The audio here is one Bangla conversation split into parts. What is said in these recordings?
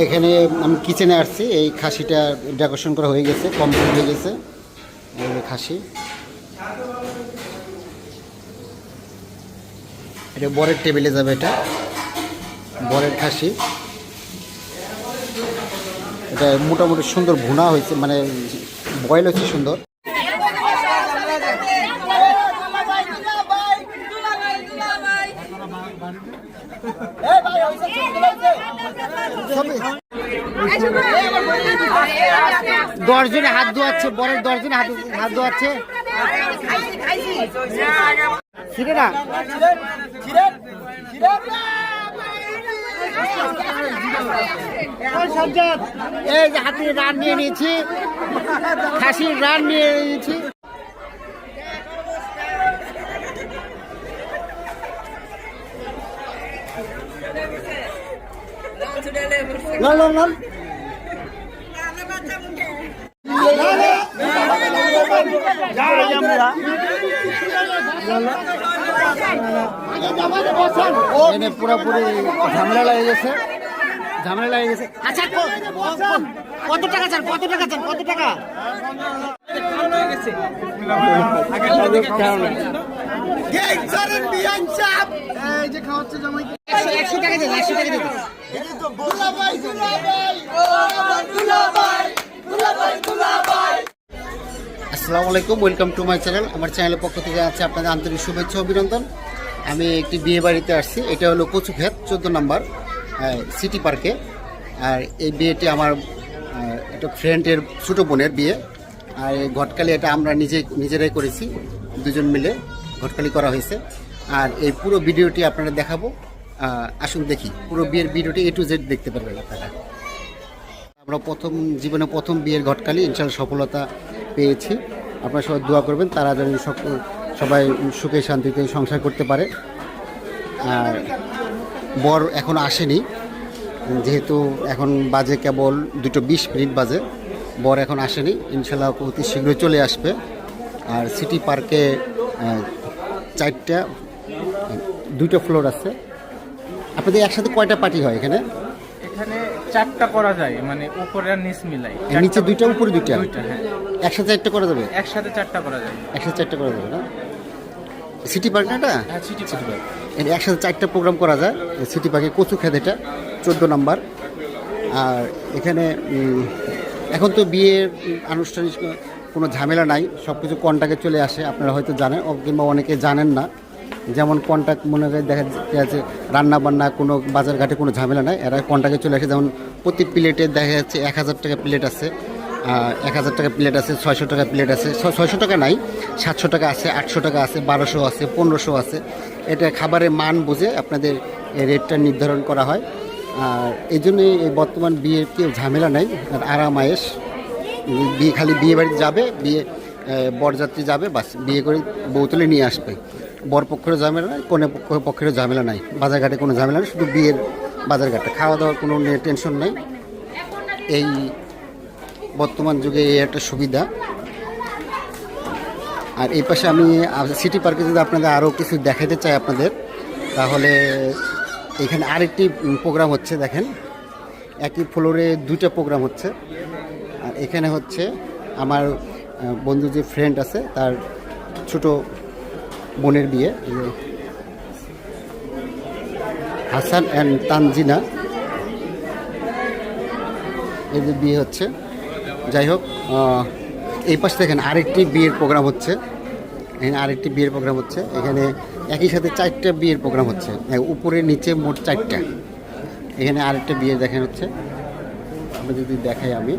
এখানে আমি কিচেনে আসছি, এই খাসিটা ডেকোরেশন করা হয়ে গেছে কমপ্লিট হয়ে গেছে। খাসি। এটা বরের টেবিলে যাবে এটা। বরের খাসি। এটা মোটামুটি সুন্দর ভুনা হয়েছে মানে বয়েল হয়েছে সুন্দর। দশজনে হাত ধোয়াচ্ছে, বরের দশজনে হাত হাত ধোয়াচ্ছে। এই যে হাতির রান নিয়ে নিয়েছি। খাসির রান নিয়ে নিয়েছি। লন লন এনে পুরোপুরি ঝামেলা লেগে গেছে। ঝামেলা লেগে গেছে। আচ্ছা কত টাকা চান কত টাকা চান কত টাকা? আসসালামু আলাইকুম ওয়েলকাম টু মাই চ্যানেল আমার চ্যানেলের পক্ষ থেকে আছে আপনাদের আন্তরিক শুভেচ্ছা, অভিনন্দন। আমি একটি বিয়ে বাড়িতে আসছি, এটা হলো কচুক্ষেত, চোদ্দ নম্বর সিটি পার্কে আর এই বিয়েটি আমার একটা ফ্রেন্ডের ছোটো বোনের বিয়ে। আর এই ঘটকালি এটা আমরা নিজে, নিজেরাই করেছি, দুজন মিলে ঘটকালি করা হয়েছে। আর এই পুরো ভিডিওটি আপনারা দেখাবো। আসুন দেখি। পুরো বিয়ের ভিডিওটি এ টু জেড দেখতে পারবেন আপনারা। আমরা প্রথম, জীবনে প্রথম বিয়ের ঘটকালি ইনশাল্লাহ সফলতা পেয়েছি। আপনারা সবাই দোয়া করবেন, তারা যেন সবাই সুখে, শান্তিতে সংসার করতে পারে। আর বর এখন আসেনি, যেহেতু এখন বাজে কেবল দুটো বিশ মিনিট বাজে। বর এখন আসেনি, ইনশাল্লাহ অতি শীঘ্রই চলে আসবে। আর সিটি পার্কে চারটা, দুটো ফ্লোর আছে। আপনাদের একসাথে কয়টা পার্টি হয় এখানে? এখানে চারটা করা যায় মানে উপরে আর নিচ মিলাই। নিচে দুইটা উপরে দুইটা? দুইটা হ্যাঁ। একসাথে চারটা করা যাবে? একসাথে চারটা করা যায় একসাথে চারটা করা যাবে না? সিটি পার্ক না এটা? হ্যাঁ সিটি পার্ক। এর একসাথে চারটা প্রোগ্রাম করা যায়। সিটি পার্কে কচু খেত এটা চোদ্দ নাম্বার। আর এখানে এখন তো বিয়ের আনুষ্ঠানিক কোনো ঝামেলা নাই সব কিছু কন্ট্যাক্টে চলে আসে আপনারা হয়তো জানেন কিংবা অনেকে জানেন না। যেমন কন্ট্যাক্ট মনে হয় দেখা যাচ্ছে রান্না বান্না কোনো বাজার ঘাটে কোনো ঝামেলা নাই, এরা কন্ট্যাক্টে চলে আসে। যেমন প্রতি প্লেটে দেখা যাচ্ছে এক হাজার টাকা প্লেট আছে এক হাজার টাকা প্লেট আছে, ছয়শো টাকা প্লেট আছে ছয়শো টাকা নাই, সাতশো টাকা আছে, আটশো টাকা আছে, বারোশো আছে, পনেরোশো আছে। এটা খাবারের মান বুঝে আপনাদের রেটটা নির্ধারণ করা হয়। আর এই জন্যই এই বর্তমান বিয়ের কেউ ঝামেলা নাই, আর আরাম আয়েস বিয়ে খালি বিয়ে বাড়িতে যাবে, বিয়ে বরযাত্রী যাবে, বাস বিয়ে করে বউ তুলে নিয়ে আসবে। বর পক্ষেরও ঝামেলা নাই, কনে পক্ষ পক্ষেরও ঝামেলা নাই। বাজারঘাটে কোনো ঝামেলা নেই, শুধু বিয়ের বাজারঘাটে। খাওয়া দাওয়ার কোনো নিয়ে টেনশন নেই। এই বর্তমান যুগে এই একটা সুবিধা। আর এই পাশে আমি সিটি পার্কে যদি আপনাদের আরও কিছু দেখাতে চাই আপনাদের, তাহলে এখানে আরেকটি প্রোগ্রাম হচ্ছে, দেখেন। একই ফ্লোরে দুইটা প্রোগ্রাম হচ্ছে। আর এখানে হচ্ছে আমার বন্ধু যে ফ্রেন্ড আছে, তার ছোট বোনের বিয়ে হাসান অ্যান্ড তানজিনা। এদের বিয়ে হচ্ছে। যাই হোক এই পাশ দেখেন আরেকটি বিয়ের প্রোগ্রাম হচ্ছে। এখানে আরেকটি বিয়ের প্রোগ্রাম হচ্ছে। এখানে একই সাথে চারটা বিয়ের প্রোগ্রাম হচ্ছে। উপরে, নিচে মোট চারটা। এখানে আরেকটা বিয়ে দেখেন হচ্ছে। আমি যদি দেখাই আমি।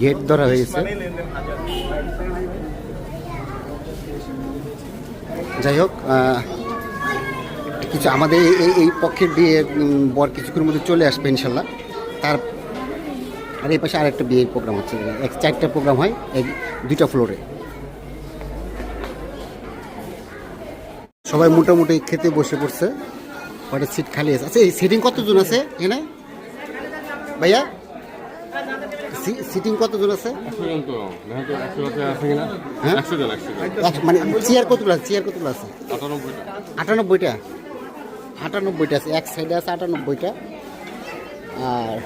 গেট ধরা হয়েছে। যাই হোক কিছু আমাদের এই- এই পক্ষের বিয়ে বর কিছুক্ষণের মধ্যে চলে আসবে ইনশাল্লাহ। তার আর এই পাশে আরেকটা বিয়ের প্রোগ্রাম হচ্ছে এক চারটা প্রোগ্রাম হয় এক দুইটা ফ্লোরে সবাই মোটামুটি খেতে বসে পড়ছে। কয়টা সিট খালি আছে। আচ্ছা এই সিটিং কতজন আছে এখানে? ভাইয়া? সিটিং কতজন আছে? হ্যাঁ? মানে চেয়ার কতগুলো আছে? চেয়ার কতগুলো আছে? আটানব্বইটা। আটানব্বইটা? আছে। এক সাইডে আছে আটানব্বইটা। আর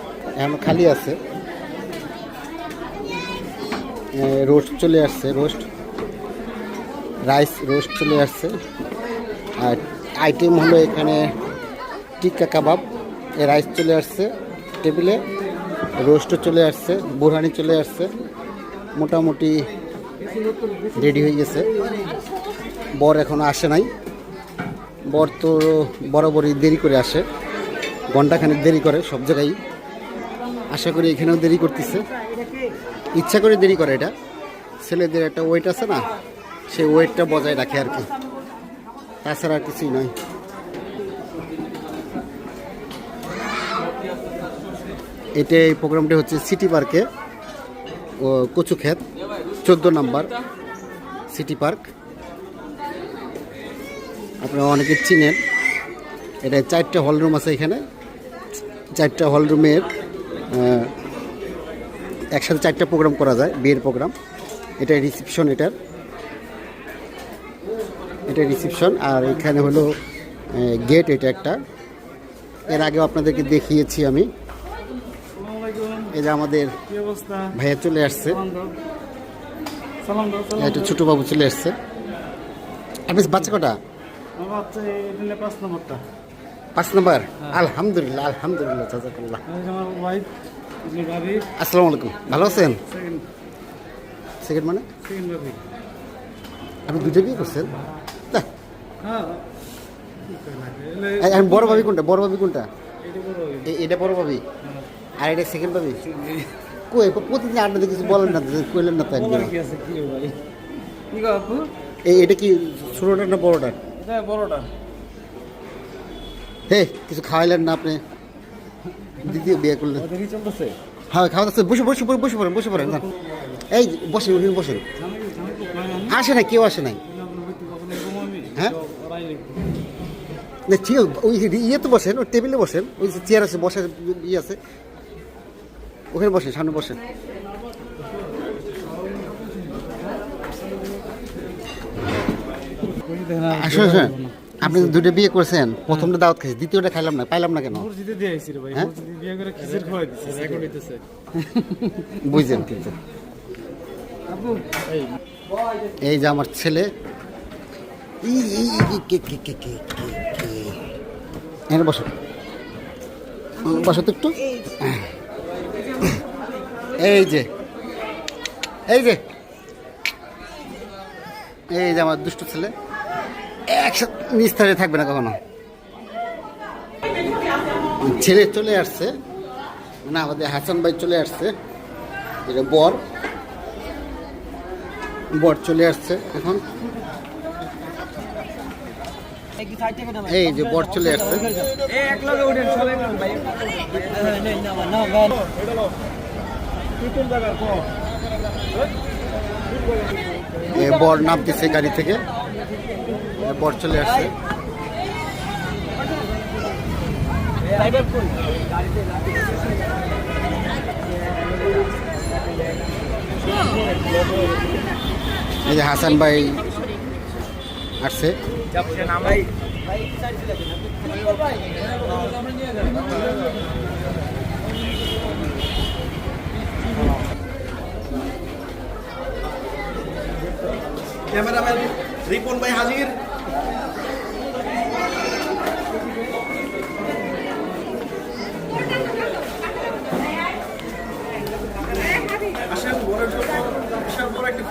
এখন খালি আছে। রোস্ট চলে আসছে রোস্ট। রাইস রোস্ট চলে আসছে। আর আইটেম হলো এখানে টিক্কা কাবাব। রাইস চলে আসছে টেবিলে। রোস্টও চলে আসছে, বুরহানি চলে আসছে, মোটামুটি রেডি হয়ে গেছে। বর এখন আসে নাই। বর তো বরাবরই দেরি করে আসে। ঘন্টাখানেক দেরি করে সব জায়গায়। আশা করি এখানেও দেরি করতেছে। ইচ্ছা করে দেরি করে এটা। ছেলেদের একটা ওয়েট আছে না, সেই ওয়েটটা বজায় রাখে আর কি। তাছাড়া আর কিছুই নয়। এটা এই প্রোগ্রামটা হচ্ছে সিটি পার্কে কচুক্ষেত, চোদ্দ নাম্বার সিটি পার্ক। আপনারা অনেকে চিনেন, এটা চারটা হল রুম আছে এখানে। চারটা হল রুমের একসাথে চারটা প্রোগ্রাম করা যায়, বিয়ের প্রোগ্রাম। এটা রিসিপশন এটার। এটা রিসিপশন, আর এখানে হলো গেট এটা একটা। এর আগে আপনাদেরকে দেখিয়েছি আমি। এই যে আমাদের অবস্থা? ভাইয়া চলে আসছে। একটা ছোটো বাবু চলে আসছে। আপনি বাচ্চা কটা? পাঁচ নম্বর? আলহামদুলিল্লাহ আলহামদুলিল্লাহ জাজাকাল্লাহ। আসসালামু আলাইকুম। ভালো আছেন? সেকেন্ড মানে? আপনি দুটো বিয়ে করছেন? হ্যাঁ। বড় ভাবি কোনটা? বড় ভাবি কোনটা? এটা বড় ভাবি এটা বড় ভাবি আর এটা সেকেন্ড ভাবি কই প্রতিদিন দিয়ে কিছু বলেন না কইলেন না তো একদিন বলার কি আছে কি রে ভাই? কি গো আপু? এই এটা কি ছোটোটা না বড়টা? বড়টা। হে কিছু খাওয়াইলেন না আপনি? দ্বিতীয় বিয়ে করলেন। হ্যাঁ খাওয়া দাওয়া বসে বসে পড়েন বসে পড়েন বসে পড়েন। এই বসেন উনি বসেন। আসে না কেউ আসে নাই। হ্যাঁ? না ঠিক ওই ইয়ে তো বসেন ওই টেবিলে বসেন ওই চেয়ার আছে বসার ইয়ে আছে। ওখানে বসেন সামনে বসেন আসলে আসলে আপনি দুটো বিয়ে করেছেন প্রথমটা দাওয়াত খাইছি দ্বিতীয়টা খাইলাম না পাইলাম না কেন? মসজিদে দিয়ে আইছি রে ভাই হ্যাঁ? মসজিদে বিয়ে করে খিচুড়ি খাওয়াই দিছে রেকর্ড হইতেছে। বুঝলেন কিন্তু। এই যে আমার ছেলে ই, ই, কে, কে, কে, কে, কে। এখানে বসো। বসো তো একটু। এই যে এই যে। এই যে আমার দুষ্ট ছেলে। একসাথে নিস্তারে থাকবে না কখনো। ছেলে চলে আসছে। না, আমাদের হাসান ভাই চলে আসছে। এটা বর। বর চলে আসছে এখন। এই যে বর চলে আসছে। এ বর নামতেছে গাড়ি থেকে। বর চলে আসছে। এই যে হাসান ভাই আসছে। ক্যামেরাম্যান রিপন ভাই হাজির। আসেন বরের জন্য বিশাল বড় একটা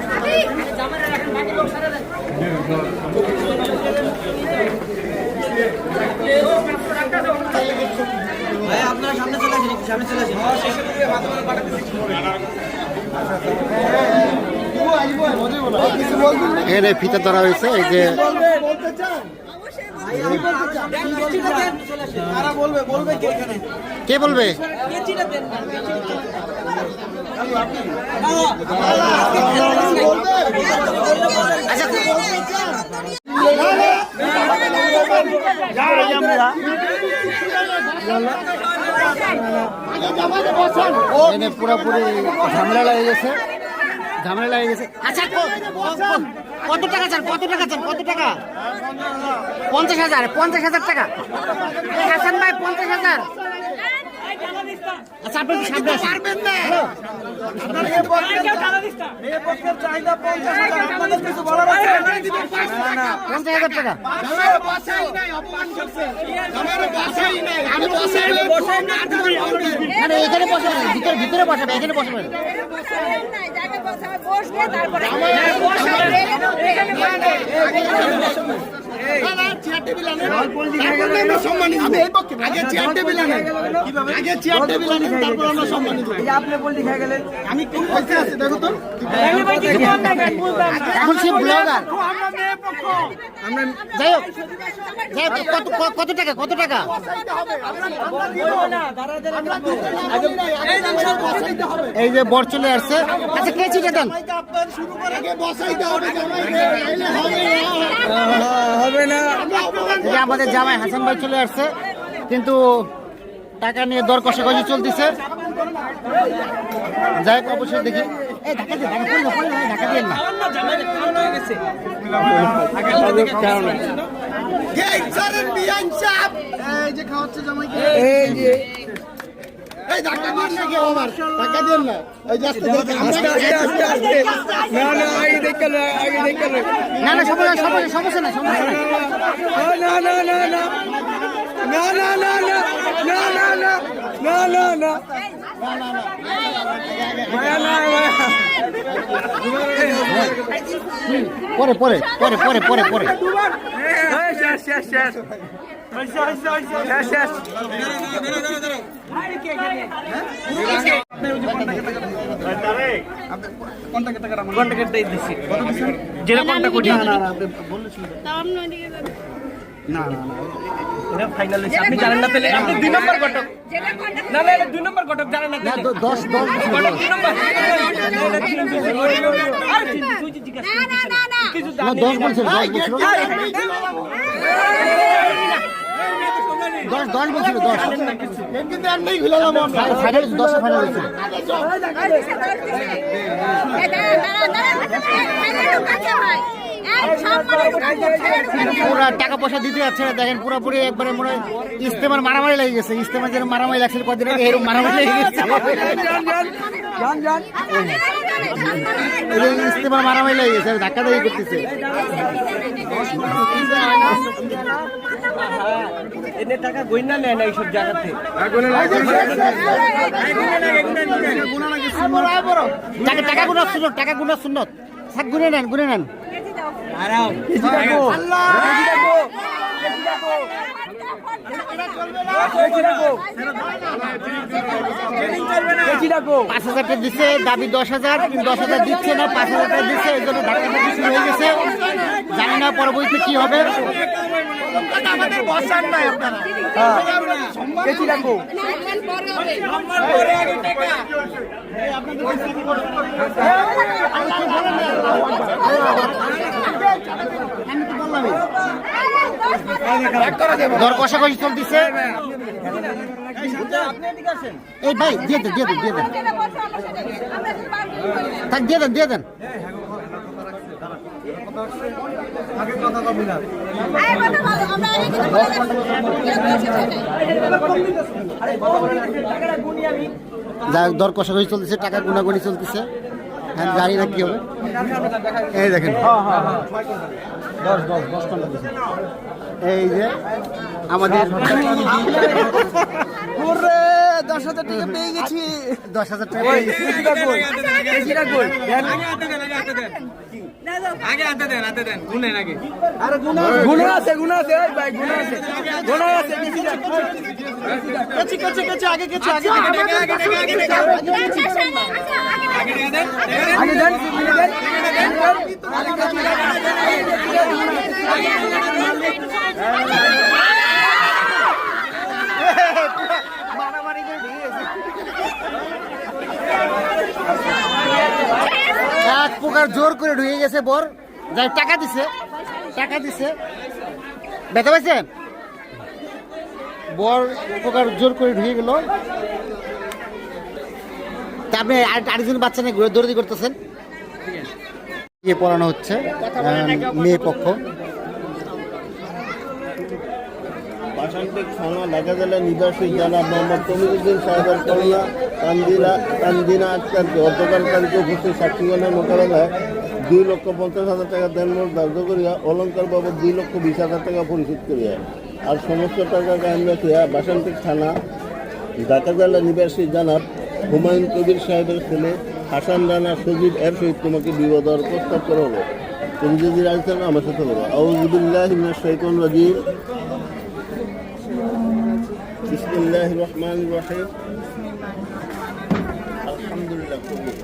ভাই আপনারা সামনে চলে আসেন একটু সামনে চলে আসেন। এখানে ফিতা ধরা হয়েছে এই যে কে বলবে? এখানে পুরোপুরি ঝামেলা লেগে গেছে। ঝামেলা লাগে গেছে। আচ্ছা কত টাকা চান কত টাকা চান কত টাকা? পঞ্চাশ হাজার পঞ্চাশ হাজার টাকা। হাসান ভাই পঞ্চাশ হাজার। আচ্ছা আপনি কি সামনে আসেন। হ্যালো। পঞ্চাশ হাজার। টাকা মানে এখানে বসাবেন না, ভিতরে ভিতরে বসাবে এখানে বসাবেন। বসবে তারপরে আমরা সম্মানিত। আপনি বলতে খাই গেলেন। আমি কোন পক্ষে আছি দেখো তো? এখন সে ব্লগার যাই হোক। যাই হোক কত কত টাকা? কত টাকা? এই যে বর চলে আসছে। আচ্ছা কে চিঠে দেন বসাইতে হবে। হবে না। এটা আমাদের জামাই হাসান ভাই চলে আসছে কিন্তু টাকা নিয়ে দর কষাকষি চলতেছে। যাই অবশ্যই দেখি। এই যে এই ধাক্কা না কেউ ধাক্কা না। এই আস্তে আস্তে আস্তে আস্তে আস্তে না না আগে দেখে না আগে দেখে না না না সমস্যা সমস্যা সমস্যা না সমস্যা না না না না না না না না না না না না না না না না না মায়া পরে পরে পরে পরে পরে পরে এই শেষ শেষ শেষ না না না এটা ফাইনাল হইছে আপনি জানেন না দশ দশ দশ। পুরা টাকা পয়সা দিতে যাচ্ছে না, দেখেন পুরোপুরি একবারে মনে হয় ইস্তেমার মারামারি লেগে গেছে ইস্তেমার যেন মারামারি লাগছে, কদিন আগে এরকম মারামারি লেগে গেছে। ইস্তেমার মারামারি লেগে গেছে ধাক্কা দিয়ে করতেছে। এনে টাকা গইনা নেয় না এইসব জায়গাতে। টাকা টাকা গুনা শুনত টাকা গুনা শুনত সাত গুনে নেন গুনে নেন। পাঁচ হাজার দিচ্ছে দাবি দশ হাজার দশ হাজার দিচ্ছে না, পাঁচ হাজার টাকা দিচ্ছে হয়ে জানি না পরবর্তীতে কি হবে। আমাদের বসান নাই আপনারা। কেচি রাখো দর কষাকষি চলতেছে। এই ভাই দিয়ে দেন দিয়ে দেন দিয়ে দেন। থাক দিয়ে দেন দিয়ে দেন। যা হোক, দর কষাকষি চলতেছে টাকা গুনাগুনি চলতেছে। হ্যাঁ জানি না কি হবে। এই দেখেন। এই যে আমাদের দশ হাজার টাকা পেয়ে গেছি। দশ হাজার টাকা গেছি। কেচি রাখো গুণা আছে গুণা আছে এই ভাই গুণা আছে। গুণা আছে রাখো কেচি, কেচি, কেচি, আগে কেচি, আগে কেচি। আগে দেন আগে দেন এক প্রকার জোর করে ঢুকে গেছে বর। যাই টাকা দিছে টাকা দিছে। ব্যথা পাইছে বর এক প্রকার জোর করে ঢুকে গেল। তা আপনি আর- আরেকজন বাচ্চা নিয়ে ঘুরে দৌড়ি করতেছেন? বিয়ে পড়ানো হচ্ছে মেয়ে পক্ষ। বাসান্তিক থানা ঢাকা জেলার নিবাসী জানাব মোহাম্মদ তমিরুদ্দিন সাহেবের কন্যা তানজিলা তানজিনা আক্তারকে গতকালকালকে উপস্থিত সাক্ষীগণের মোকাবেলায় দুই লক্ষ পঞ্চাশ হাজার টাকা দেনমোট ধার্য করিয়া অলঙ্কার বাবদ দুই লক্ষ বিশ হাজার টাকা পরিশোধ করিয়া। আর সমস্ত টাকা কায়েম রাখিয়া বাসান্তিক থানা ঢাকা জেলার নিবাসী জানাব হুমায়ুন কবির সাহেবের ছেলে হাসান রানা সজীব এর সহিত তোমাকে বিবাহ দেওয়ার প্রস্তাব করা হলো। তুমি যদি রাজি থাকো আমার সাথে বলো। আউজুবিল্লাহ শৈকন রাজিম। বিসমুল্লাহ রহমান রাহিম। আলহামদুলিল্লাহ কবুল।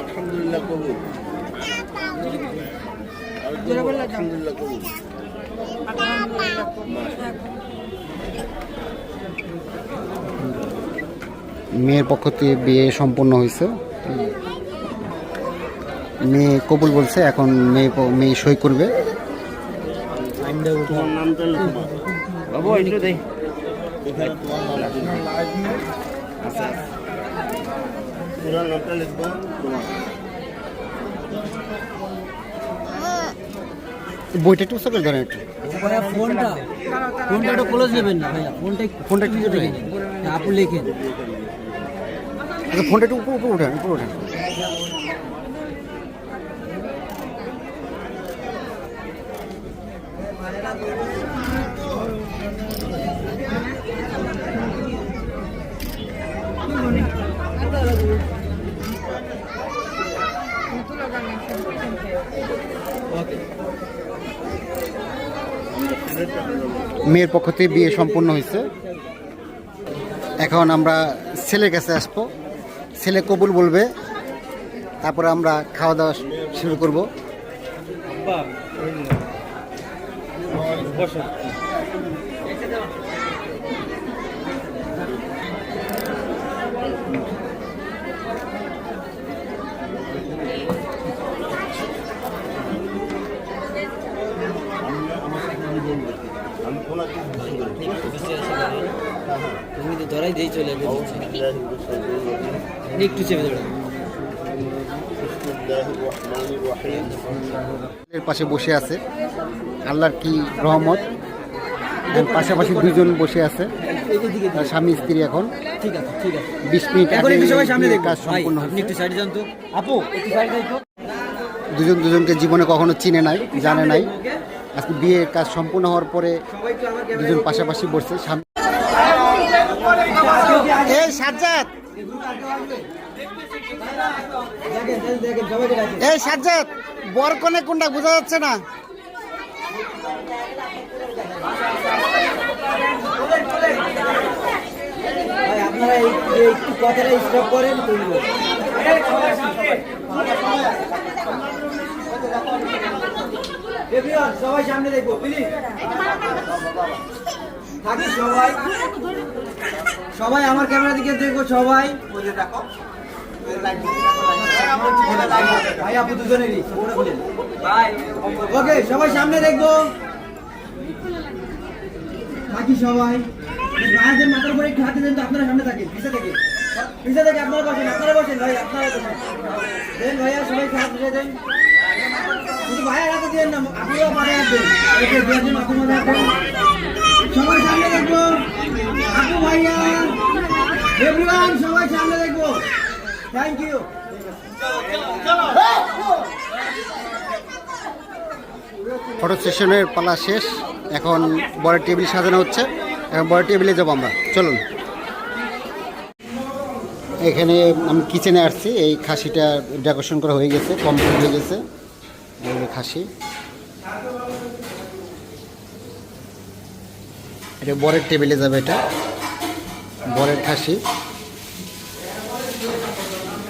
আলহামদুলিল্লাহ কবুল। আলহামদুলিল্লাহ কবুল। মেয়ের পক্ষ থেকে বিয়ে সম্পন্ন হয়েছে। মেয়ে কবুল বলছে, এখন মেয়ে মেয়ে সই করবে। বইটা একটু সকাল ধরেন একটু। ফোনটা ফোনটা একটু ক্লোজ নেবেন না ভাইয়া ফোনটা ফোনটা একটু আপনি লেখেন আচ্ছা ফোনটা একটু উপরে উপরে উঠেন উপরে উঠেন। মেয়ের পক্ষ থেকে বিয়ে সম্পন্ন হয়েছে। এখন আমরা ছেলে কাছে আসব। ছেলে কবুল বলবে। তারপরে আমরা খাওয়া দাওয়া শুরু করব আমি ওনাকে বুঝতে পারি চলে রহিম একটু চেপে ধরো। এর পাশে বসে আছে। আল্লাহর কি রহমত। পাশাপাশি দুজন বসে আছে। স্বামী স্ত্রী এখন। ঠিক আছে ঠিক আছে। বিশ মিনিট এখন একটু সবাই সামনে কাজ সম্পূর্ণ আপনি একটু সাইড যান তো। আপু একটু সাইড দেখো। দুজন দুজনকে জীবনে কখনো চিনে নাই জানে নাই। আজকে বিয়ের কাজ সম্পূর্ণ হওয়ার পরে দুজন পাশাপাশি বসছে। স্বামী এই সাজ্জাদ। এই সাজ্জাদ বর কোনে কোনটা বোঝা যাচ্ছে না? আপনারা একটু কথাটা স্টপ করেন সবাই সামনে দেখব প্লিজ থাকি সবাই। সবাই আমার ক্যামেরা দিকে দেখব সবাই। ভাই আপু দুজনেরই। ওকে সবাই সামনে দেখব। থাকি সবাই। ভাইয়াদের মাথার উপরে একটু হাতে দেন তো আপনারা সামনে থাকেন পিছে থেকে। পিছে থেকে আপনারা বসেন আপনারা বসেন ভাই আপনারা বসেন। দেন ভাইয়া সবাই হাত ধরে দেন। শুধু ভাইয়ার হাতে দেন না আপনিও মাথায় হাত দেন। এই যে বিয়াদের মাথার মধ্যে হাত দেন। ফটো সেশনের পালা শেষ। এখন বড় টেবিল সাজানো হচ্ছে। এখন বড় টেবিলে যাব আমরা। চলুন। এখানে আমি কিচেনে আসছি। এই খাসিটা ডেকোরেশন করা হয়ে গেছে কমপ্লিট হয়ে গেছে। খাসি। এটা বরের টেবিলে যাবে এটা। বরের খাসি।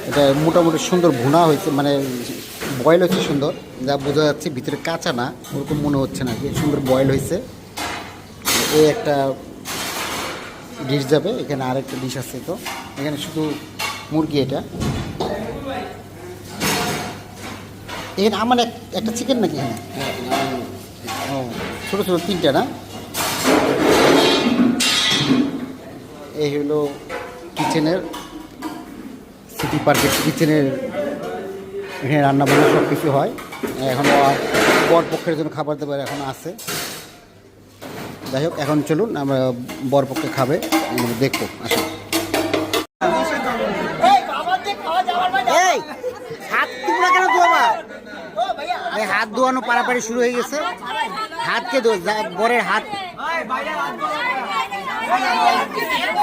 এটা মোটামুটি সুন্দর ভুনা হয়েছে মানে বয়েল হচ্ছে সুন্দর। যা বোঝা যাচ্ছে ভিতরে কাঁচা না ওরকম মনে হচ্ছে না সুন্দর বয়েল হয়েছে। এই একটা ডিশ যাবে এখানে আরেকটা ডিশ আছে তো। এখানে শুধু মুরগি এটা। এখানে আমার এক একটা চিকেন নাকি এখানে? ও ছোটো ছোটো তিনটা না? এই হলো কিচেনের সিটি পার্কের কিচেনের এখানে রান্না বান্না সব কিছু হয়। এখনও বর পক্ষের জন্য খাবার দাবার এখন আছে। যাই হোক এখন চলুন আমরা বর পক্ষে খাবে দেখব আসুন। এই হাত তোমরা এই হাত ধোয়ানো পারাপারি শুরু হয়ে গেছে। হাতকে যা- বরের হাত।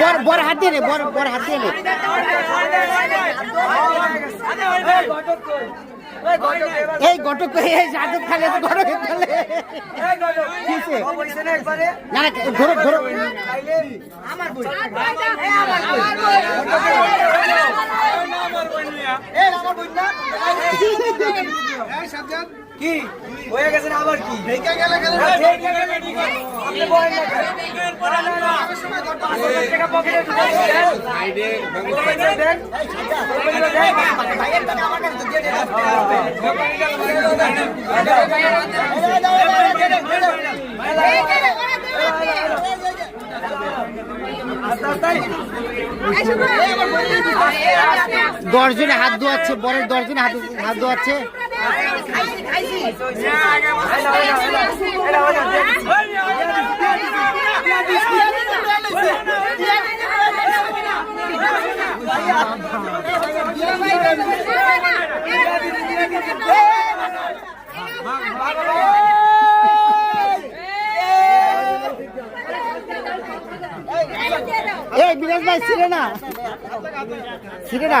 বর বর হাত দিয়ে নে বর বর হাত দিয়ে নে। এই গটক এই খালে তো গটক। খালে কিসে? না না ধরো ধরো কি? হয়ে গেছে না আবার কি? দশজনে হাত ধোয়াচ্ছে বরের দশজনে হাত হাত ধোয়াচ্ছে। এই বিরাজ ভাই ছিল না? ছিল না?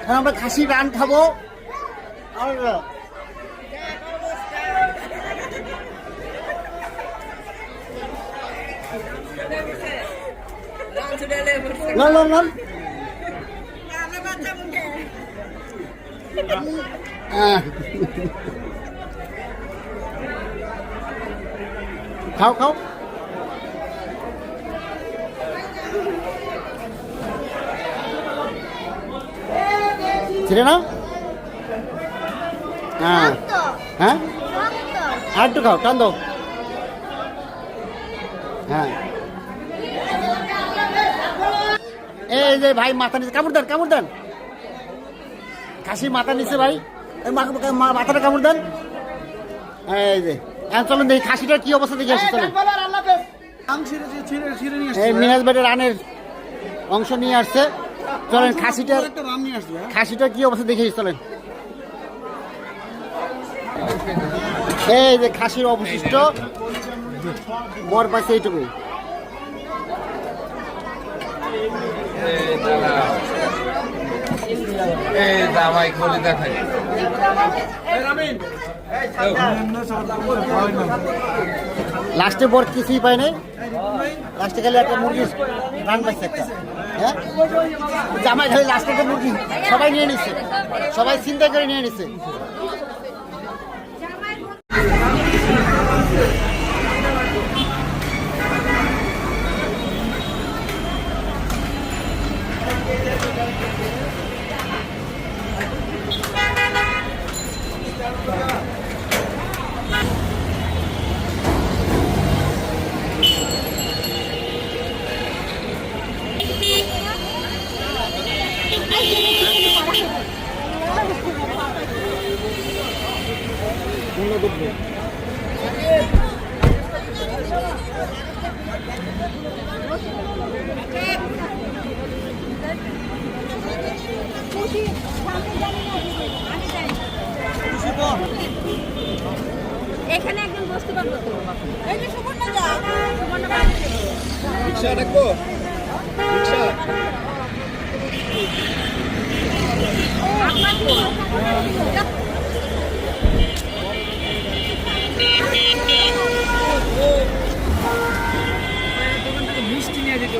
এখন আমরা খাসির রান খাব আর লন লন লন আহ। খাও খাও ছিল না? হ্যাঁ। হ্যাঁ? আর একটু খাও টান দাও হ্যাঁ। এই যে ভাই মাথা নিচে কামড় দেন কামড় দেন। খাসি মাথা নিচে ভাই। এই মা- মা- মাথাটা কামড় দেন। এই যে হ্যাঁ চলুন দেখি খাসিটার কি অবস্থা দেখে আসি চলেন। এই মিনাজ ভাইয়ের রানের অংশ নিয়ে আসছে। চলেন খাসিটা খাসিটার কি অবস্থা দেখে চলেন। এই যে খাসির অবশিষ্ট বর পাশে এইটুকুই। এই দামাই খোলে দেখাই। লাস্টে বর কিছুই পায় নাই। লাস্টে খালি একটা মুরগি রান পাইছে একটা। হ্যাঁ? জামাই ধরে লাস্টে একটা মুরগি সবাই নিয়ে নিচ্ছে সবাই চিন্তা করে নিয়ে নিচ্ছে এখানে একজন বসতে পারব রিক্সা ডাকবো রিক্সা। মিষ্টি নিয়ে যেতে